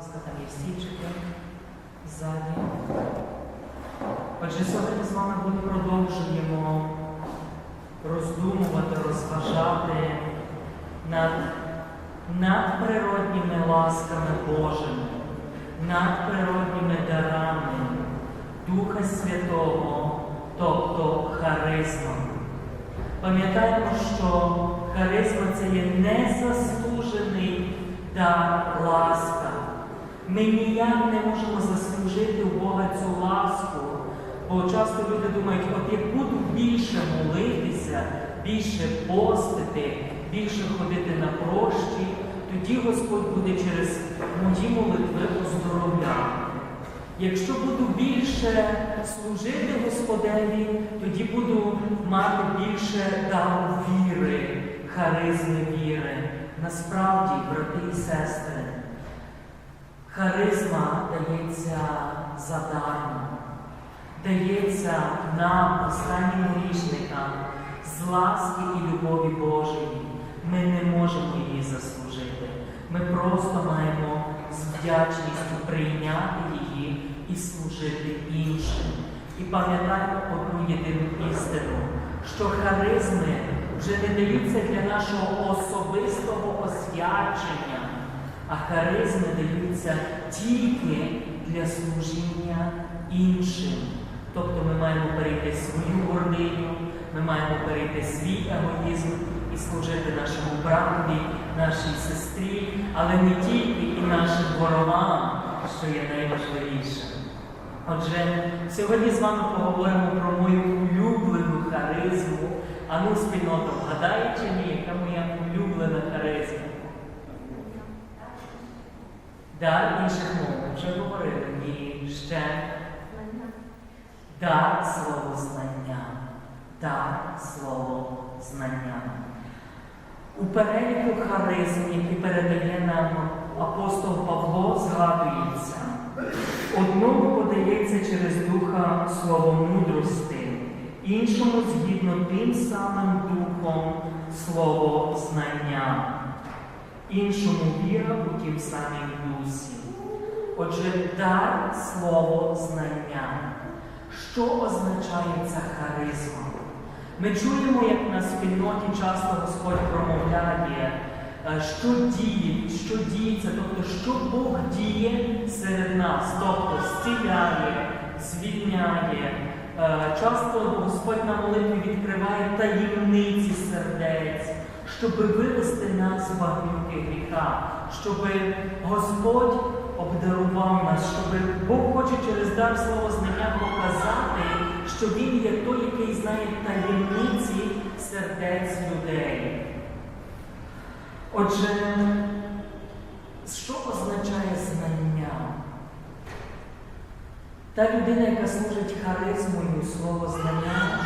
Ось там є стільчики ззаді. Отже, сьогодні з вами ми продовжуємо роздумувати, розважати над надприродніми ласками Божими, надприродніми дарами Духа Святого, тобто харизмами. Пам'ятаємо, що харизма це є незаслужений дар ласка. Ми ніяк не можемо заслужити у Бога цю ласку. Бо часто люди думають, от як буду більше молитися, більше постити, більше ходити на прощі, тоді Господь буде через мої молитви оздоровляти. Якщо буду більше служити Господеві, тоді буду мати більше дару віри, харизми віри. Насправді, брати і сестри, харизма дається задармо, дається нам, останнім грішникам, з ласки і любові Божої. Ми не можемо її заслужити. Ми просто маємо з вдячністю прийняти її і служити іншим. І пам'ятаємо одну єдину істину, що харизми вже не даються для нашого особистого освячення, а харизми даються тільки для служіння іншим. Тобто ми маємо перейти свою гординю, ми маємо перейти свій егоїзм і служити нашому братові, нашій сестрі, але не тільки і нашим ворогам, що є найважливішим. Отже, сьогодні з вами поговоримо про мою улюблену харизму. А ну, спільнота, вгадає чи ні, яка моя улюблена харизма? Дар інших мов, ми вже говорили. І ще дар слово знання. Дар слово знання. У переліку харизм, які передає нам апостол Павло, згадується. Одному подається через духа слово мудрости, іншому згідно тим самим духом слово знання, іншому віра у тім самім дусі. Отже, дар слово знання. Що означає ця харизма? Ми чуємо, як на спільноті часто Господь промовляє, е, що діє, що діється, тобто, що Бог діє серед нас, тобто зціляє, звільняє. Е, Часто Господь на молитві відкриває таємниці сердець, щоб вивести нас з багнюки гріха, щоб Господь обдарував нас, щоб Бог хоче через дар свого знання показати, що Він є той, який знає таємниці сердець людей. Отже, що означає знання? Та людина, яка служить харизмою свого знання,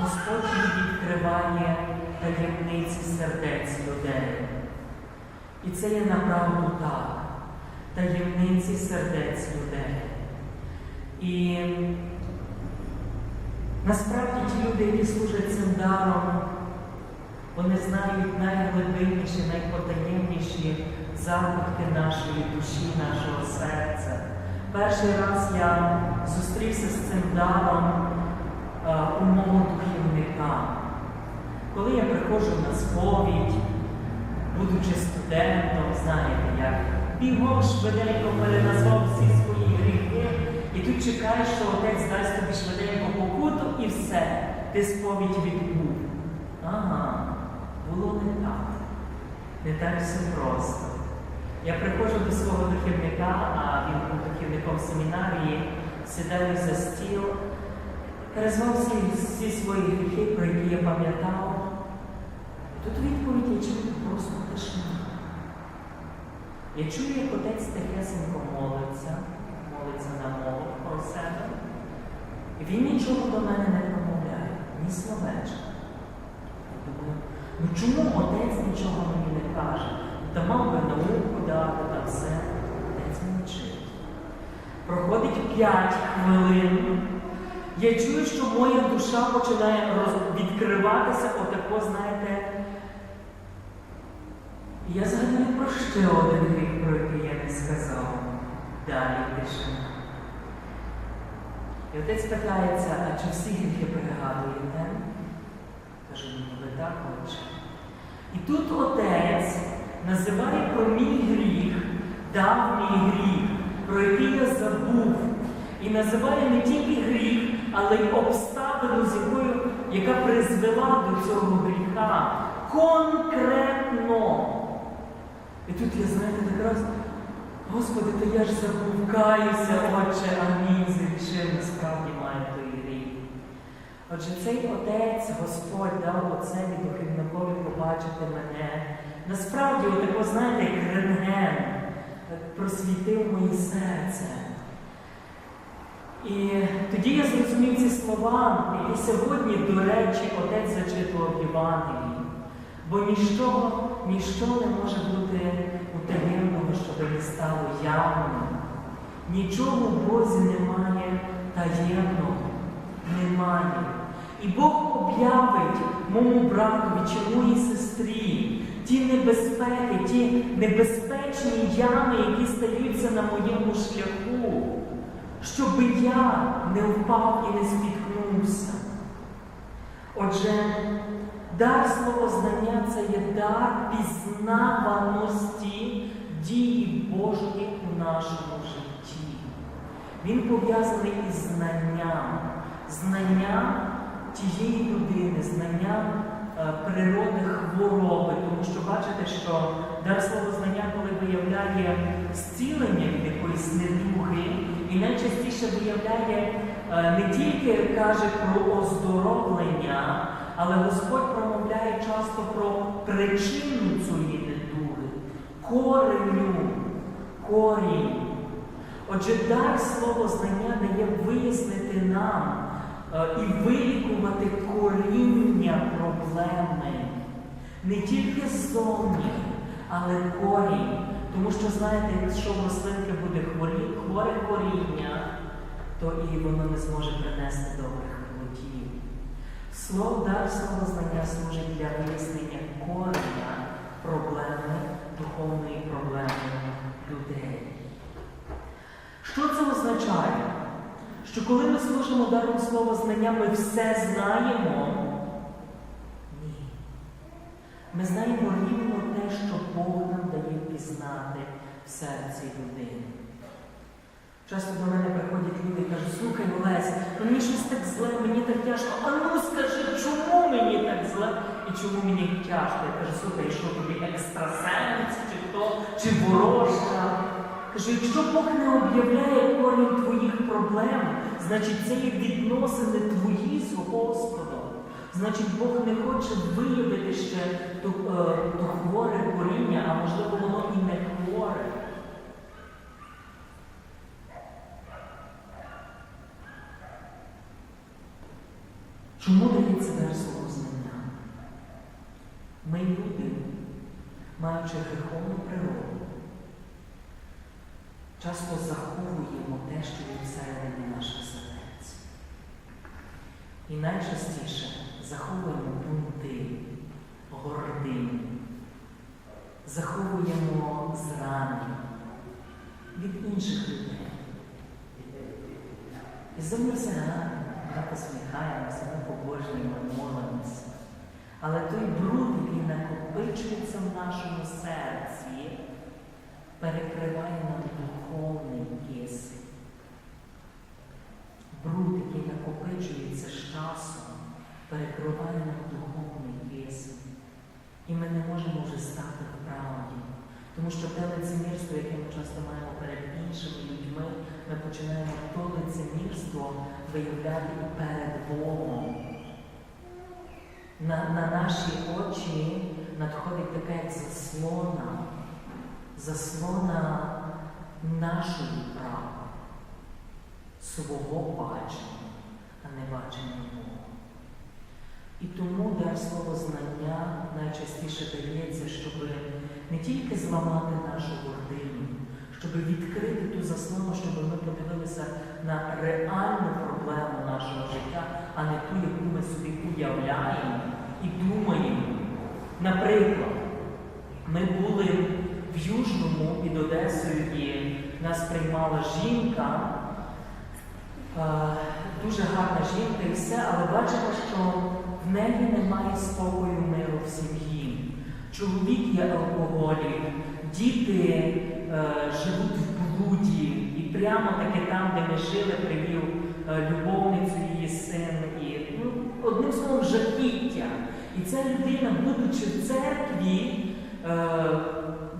Господь їй відкриває таємниці сердець людей. І це є направду так. Таємниці сердець людей. І насправді ті люди, які служать цим даром, вони знають найглибинніші, найпотаємніші запахи нашої душі, нашого серця. Перший раз я зустрівся з цим даром у мого духівника. Коли я приходжу на сповідь, будучи студентом, знаєте, як бігом швиденько переназвав всі свої гріхи, і тут чекаєш, що отець дасть тобі швиденько покуту і все, ти сповідь відбув. Ага, було не так. Не так все просто. Я приходжу до свого духівника, а він був духівником семінарії, сідаю за стіл, перезвав всі, всі свої гріхи, про які я пам'ятав. Тут відповідь я чую просто тишину. Я чую, як отець тихесенько молиться, молиться на мову про себе. Він нічого до мене не промовляє, ні словечка. Думаю, ну чому отець нічого мені не каже? Та мав би науку дати та все. Отець мовчить. Проходить п'ять хвилин. Я чую, що моя душа починає відкриватися отако, знаєте. Я згадую про ще один гріх, про який я не сказав. далі тишина. І отець питається, а чи всі гріхи пригадуєте? Кажу, ні, ви так отче. І тут отець називає про мій гріх, давній гріх, про який я забув. І називає не тільки гріх, але й обставину, з якою, яка призвела до цього гріха. Конкретно. І тут я, знаєте, так раз, Господи, то я ж заблукаюся, Отче, амінь, зрішив, насправді маю той гріх. Отже, цей отець, Господь дав оцеві духовникові побачити мене. Насправді, отако, знаєте, як просвітив моє серце. І тоді я зрозумів ці слова, які сьогодні, до речі, отець зачитував Євангелії. Бо ніщо, ніщо не може бути утаємного, щоб не стало явним. Нічого в Бозі немає таємного, немає. І Бог об'явить моєму братові чи моїй сестрі ті небезпеки, ті небезпечні ями, які стаються на моєму шляху, щоб я не впав і не спіткнувся. Отже, дар словознання це є дар пізнаваності дії Божої у нашому житті. Він пов'язаний із знанням, знанням тієї людини, знанням е, природи хвороби, тому що бачите, що дар словознання, коли виявляє зцілення від якоїсь недуги, і найчастіше виявляє е, не тільки каже про оздоровлення, але Господь промовляє часто про причину цієї недуги, кореню, корінь. Отже, дар словознання дає вияснити нам е, і вилікувати коріння проблеми. Не тільки ззовні, але корінь. Тому що, знаєте, якщо в рослинки буде хворі, хворе коріння, то і воно не зможе принести добрих плодів. Слово дар словознання служить для вияснення кореня проблеми, духовної проблеми людей. Що це означає? Що коли ми служимо даром слова знання, ми все знаємо? Ні. Ми знаємо рівно те, що Бог нам дає пізнати в серці людини. Часто до мене приходять люди і кажуть, слухай, Олесь, ну мені щось так зле, мені так тяжко. А ну скажи, чому мені так зле і чому мені тяжко? Я кажу, слухай, що тобі екстрасенс, чи хто, чи ворожка? Кажу, якщо Бог не об'являє корінь твоїх проблем, значить це є відносини твої з Господом. Значить, Бог не хоче виявити ще то, е, то хворе коріння, а можливо воно і не хворе. Чому дається дар свого знання? Ми люди, маючи греховну природу, часто заховуємо те, що є всередині наших сердець. І найчастіше заховуємо бунти, гордині, заховуємо зрани від інших людей. І зовні все гарно, ми посміхаємося, ми побожнюємо, молимося. Але той бруд, який накопичується в нашому серці, перекриває нам духовний кисень. Бруд, який накопичується з часом, перекриває нам духовний кисень. І ми не можемо вже стати в правді. Тому що те лицемірство, яке ми часто маємо перед іншими людьми, ми починаємо то лицемірство виявляти і перед Богом. На, на наші очі надходить така як заслона, заслона нашої правди, свого бачення, а не бачення Бога. І тому дар слово знання найчастіше дається, щоб не тільки зламати нашу гординю, щоб відкрити ту заслону, щоб ми подивилися на реальну проблему нашого життя, а не ту, яку ми собі уявляємо і думаємо. Наприклад, ми були в Южному під Одесою і нас приймала жінка, дуже гарна жінка і все, але бачимо, що в неї немає спокою миру в сім'ї. Чоловік є алкоголік, діти е, живуть в блуді, і прямо таки там, де ми жили, привів е, любовницю її син. І, ну, одним словом, жахіття. І ця людина, будучи в церкві, е,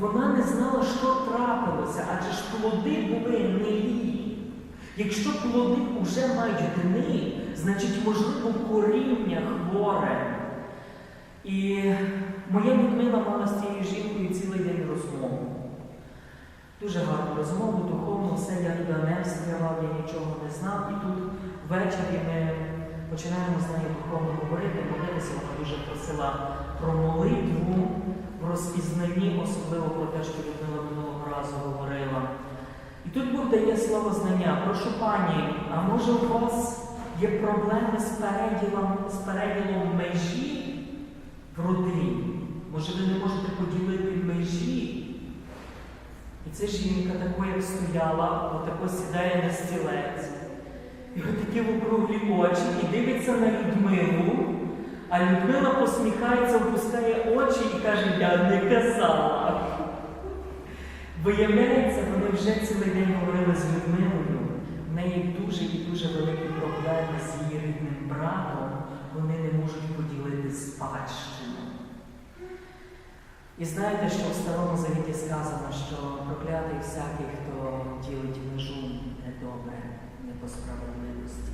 вона не знала, що трапилося, адже ж плоди були нелі. Якщо плоди вже мають дни, значить, можливо, коріння хворе. І моя Людмила мала з цією жінкою цілий день розмову. Дуже гарну розмову, духовну, все я туди не встигав, я нічого не знав. І тут ввечері ми починаємо з нею духовно говорити, молитися. Вона дуже просила про молитву, в розпізнанні, особливо про те, що Людмила минулого разу говорила. І тут Бог дає слово знання. Прошу пані, а може у вас є проблеми з переділом, з переділом межі родині? Може, ви не можете поділити межі? І ця жінка тако, стояла, отако сідає на стілець. І отакі округлі очі і дивиться на Людмилу, а Людмила посміхається, опускає очі і каже, я не казала. Виявляється, вони вже цілий день говорили з Людмилою. В неї дуже і дуже великі проблеми з її рідним братом. Вони не можуть поділити спадщину. І знаєте, що в Старому Завіті сказано, що проклятий всякий, хто ділить межу недобре, не по справедливості.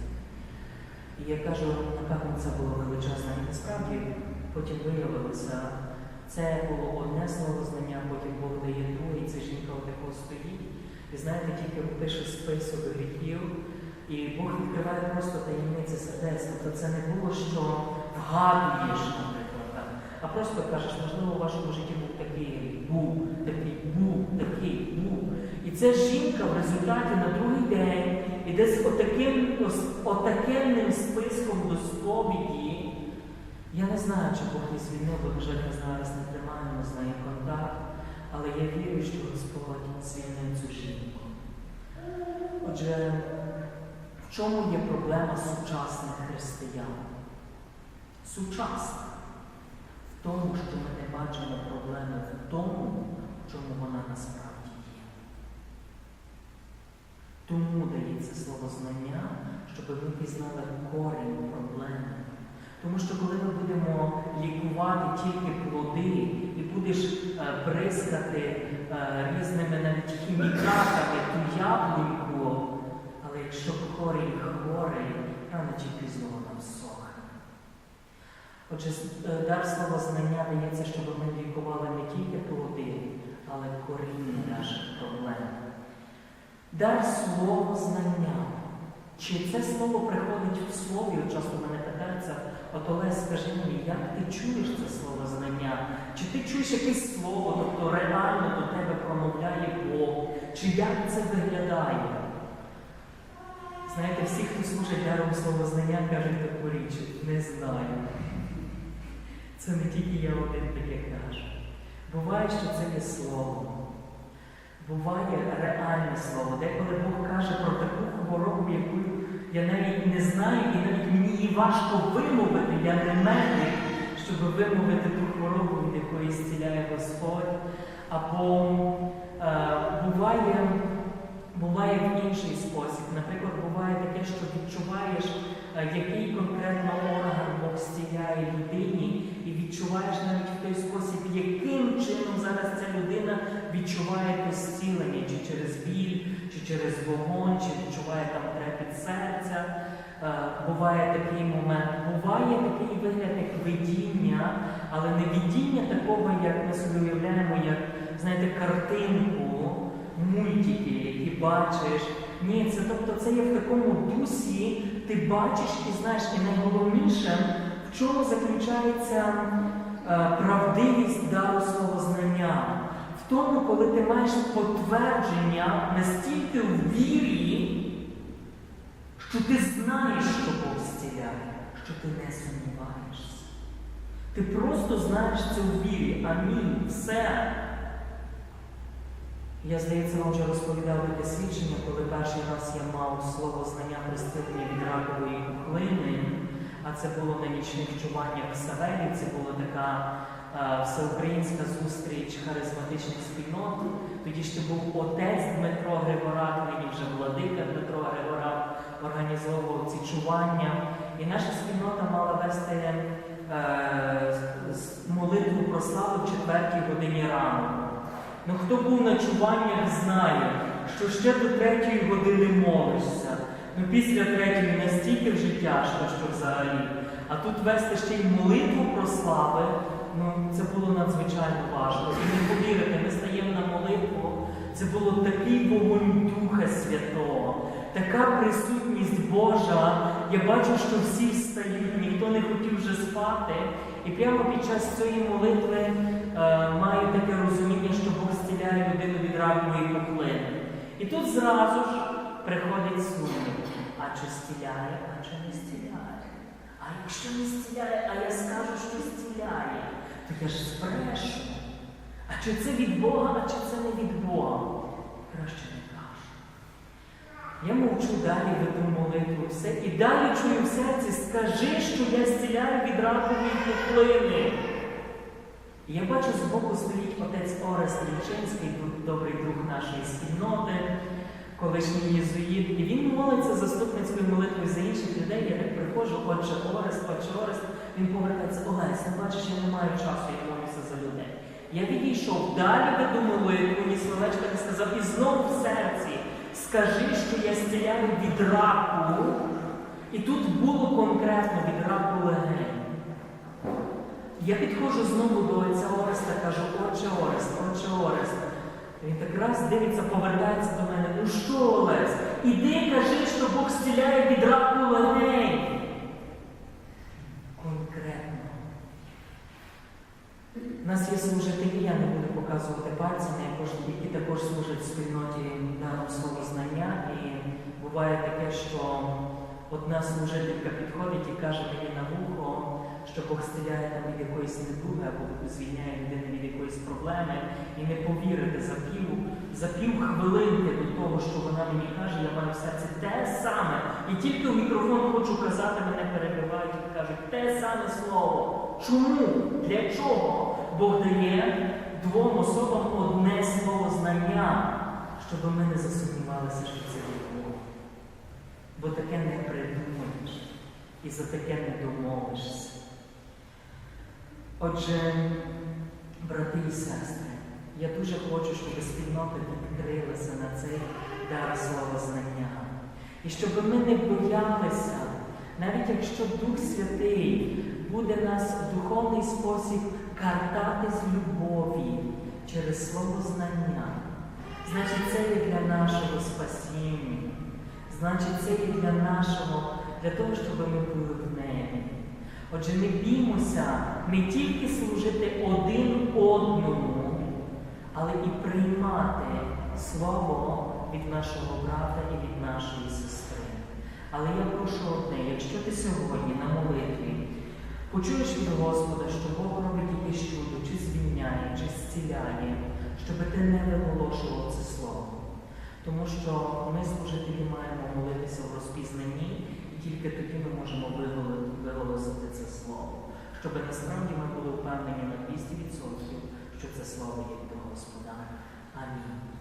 І я кажу, напевно, це було величезне. І насправді потім виявилося, це було одне слово знання, потім Бог дає друге, і ця жінка отако стоїть. І знаєте, тільки пише список гріхів, і Бог відкриває просто таємниці сердець. Тобто це не було, що вгадуєш, наприклад, так, а просто кажеш, можливо, у вашому житті був такий був, такий, був, такий, був. І ця жінка в результаті на другий день іде з отаким, отакенним списком до сповіді. Я не знаю, чи Бог не звільнив, бо, на жаль, ми зараз не тримаємо з нею контакт, але я вірю, що Господь звільнив цю жінку. Отже, в чому є проблема сучасних християн? Сучасна. В тому, що ми не бачимо проблеми в тому, чому вона насправді є. Тому дається слово знання, щоб ми пізнали корінь проблеми. Тому що коли ми будемо лікувати тільки плоди і будеш е, бризкати е, різними навіть хімікатами ту яблуньку, якщо корінь хворий, рано чи пізно вона всохне. Отже, е, дар слова знання дається, щоб ми лікували не тільки плоди, але коріння наших проблем. Дар слова знання. Чи це слово приходить в слові? Часто мене питаються, от Олесь, скажи мені, як ти чуєш це слово знання? Чи ти чуєш якесь слово, тобто реально до тебе промовляє Бог? Чи як це виглядає? Знаєте, всі, хто служить даром слова знання, кажуть таку річ, не знаю. Це не тільки я один таке кажу. Буває, що це є слово. Буває реальне слово, деколи Бог каже про таку хворобу, яку я навіть не знаю, і навіть мені її важко вимовити, я не медик, щоб вимовити ту хворобу, від якої зціляє Господь. Або е, буває, буває в інший спосіб. Наприклад, буває таке, що відчуваєш, е, який конкретно орган Бог зціляє людині, і відчуваєш навіть в той спосіб, яким чином зараз ця людина відчуває те зцілення, чи через біль, чи через вогонь, чи відчуває там трепет серця. Е, Буває такий момент, буває такий вигляд, як видіння, але не видіння такого, як ми собі уявляємо, як знаєте, картинку, мультики, які бачиш. Ні, це тобто це є в такому дусі, ти бачиш і знаєш, і найголовніше, в чому заключається е, правдивість дару свого знання. В тому, коли ти маєш потвердження настільки в вірі, що ти знаєш, що Бог зціляє, що ти не сумніваєшся. Ти просто знаєш це у вірі. Амінь. Все. Я, здається, вам вже розповідав таке свідчення, коли перший раз я мав слово знання хрестителя від ракової пухлини, а це було на нічних чуваннях в Савелі, це була така е, всеукраїнська зустріч харизматичних спільнот. Тоді ще був отець Дмитро Григорак, нині вже владика Дмитро Григорак організовував ці чування. І наша спільнота мала вести е, молитву про славу в четвертій годині ранку. Ну хто був на чуваннях, знає, що ще до третьої години молишся. Ну після третьої настільки вже тяжко, що взагалі. А тут вести ще й молитву про слави, ну це було надзвичайно важко. І не повірите, ми стаємо на молитву. Це було такий вогонь Духа Святого, така присутність Божа. Я бачу, що всі встають, ніхто не хотів вже спати. І прямо під час цієї молитви е, маю таке розуміння, що Бог зціляє людину від ракової пухлини. І тут зразу ж приходить сумнів. А чи зціляє, а чи не зціляє? А якщо не зціляє, а я скажу, що зціляє, то я ж збрешу. А чи це від Бога, а чи це не від Бога? Краще не кажу. Я мовчу далі веду молитву все і далі чую в серці, скажи, що я зціляю від ракової пухлини. Я бачу, збоку стоїть отець Орест Лічинський, добрий друг нашої спільноти, колишній єзуїт. І він молиться заступницькою молитвою за інших людей. Я так приходжу, отче Орест, отче Орест. Він повертається, Олесь, ну бачиш, я не маю часу, я молюся за людей. Я відійшов далі веду молитву, ні словечка не сказав, і знову в серці. Скажи, що я зціляю від раку. І тут було конкретно від раку легень. Я підходжу знову до отця Ореста, кажу, отче Орест, отче Орест. Він так раз дивиться, повертається до мене. Ну що, Олесь, іди кажи, що Бог зціляє від раку легень. Конкретно. У нас є служителі, я не буду показувати пальцями, які також служать в спільноті даного свого знання. І буває таке, що одна служителька підходить і каже мені на вухо, що Бог стріляє там від якоїсь недуги або звільняє людину від якоїсь проблеми. І не повірите, за пів, за пів хвилинки до того, що вона мені каже, я маю в серці те саме. І тільки в мікрофон хочу казати, мене перебивають і кажуть, те саме слово. Чому? Для чого? Бог дає двом особам одне слово знання, щоб ми не засумнівалися, що це від Бога. Бо таке не придумаєш і за таке не домовишся. Отже, брати і сестри, я дуже хочу, щоб спільнота відкрилася на цей дар слова знання. І щоб ми не боялися, навіть якщо Дух Святий буде нас в духовний спосіб картати з любові через слово знання, значить це є для нашого спасіння, значить це є для нашого, для того, щоб ми були в небі. Отже, не біймося не тільки служити один одному, але і приймати слово від нашого брата і від нашої сестри. Але я прошу одне, якщо ти сьогодні на молитві почуєш від Господа, що Бог робить якесь чудо, чи звільняє, чи зціляє, щоб ти не виголошував це слово. Тому що ми, служителі, маємо молитися в розпізнанні, і тільки тоді ми можемо виголосити це слово. Щоб насправді ми були впевнені на 200%, що це слово є від Господа. Амінь.